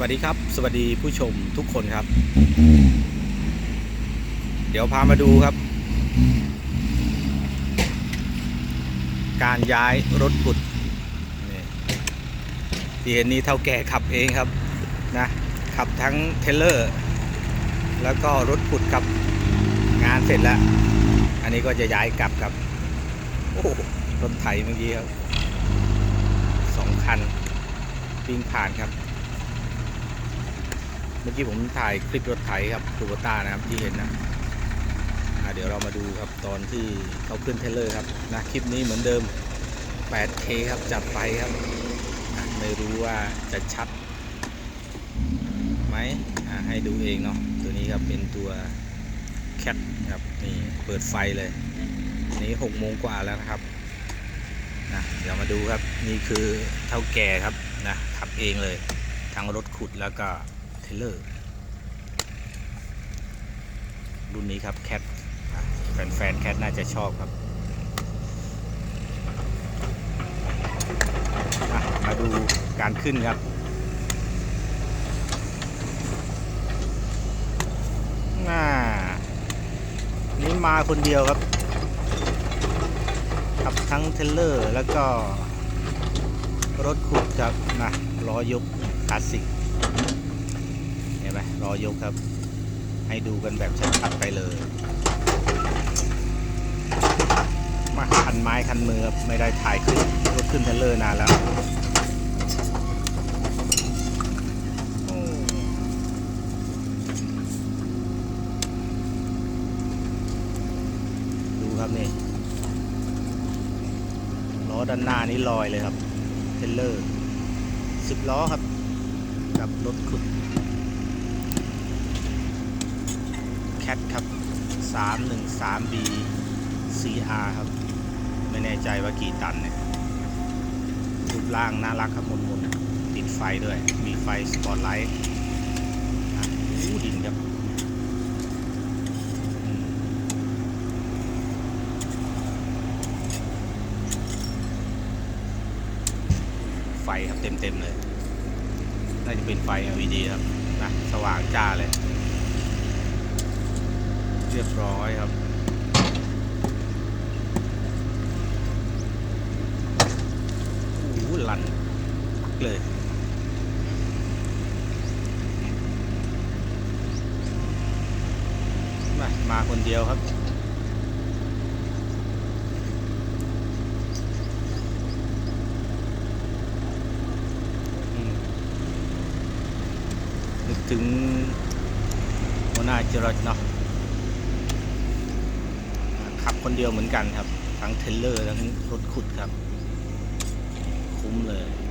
วัสดีครับ สวัสดีผู้ชมทุกคนครับ เดี๋ยวพามาดูครับ การย้ายรถขุดที่เห็นนี้เท่าแก่ขับเองครับนะขับทั้งเทรลเลอร์ แล้วก็รถขุดครับงานเสร็จแล้ว อันนี้ก็จะย้ายกลับครับโอ้รถไถเมื่อกี้ครับสองคันวิ่งผ่านครับ เมื่อกี้ผมถ่ายคลิปรถไถครับคูบต้านะครับที่เห็นนะเดี๋ยวเรามาดูครับตอนที่เขาขึ้นเทเลอร์ครับนะคลิปนี้เหมือนเดิม 8K ครับจัดไปครับ ไม่รู้ว่าจะชัดไหมให้ดูเองเนาะตัวนี้ครับเป็นตัวแคทครับนี่เปิดไฟเลยนี่หกโมงกว่าแล้วนะครับนะเดี๋ยวมาดูครับนี่คือเท่าแก่ครับนะขับเองเลย ทั้งรถขุดแล้วก็ ทรลเลอร์รุ่นนี้ครับแคทแฟนๆแคทน่าจะชอบครับ มาดูการขึ้นครับน่านี่มาคนเดียวครับขับทั้งเทเลอร์แล้วก็รถขุดครับนะล้อยกคลาสสิก ออยกครับ ให้ดูกันแบบชัดๆไปเลย มาคันไม้คันมือไม่ได้ถ่ายขึ้นรถขึ้นเทเลอร์นานแล้วดูครับนี่ล้อด้านหน้านี่ลอยเลยครับ เทรลเลอร์สิบล้อครับ กับรถขุด แคทครับ 313B CR ครับ ไม่แน่ใจว่ากี่ตันเนี่ยรูปร่างน่ารักครับมนมนติดไฟด้วย มีไฟสปอตไลท์อู้ดินครับไฟครับเต็มๆเลย น่าจะเป็นไฟ LED ครับนะสว่างจ้าเลย เรียบร้อยครับ โอ้โหลันเลยมามาคนเดียวครับนึกถึงหัวหน้าจรดเนาะ ขับคนเดียวเหมือนกันครับ ทั้งเทรลเลอร์ทั้งรถขุดครับ คุ้มเลย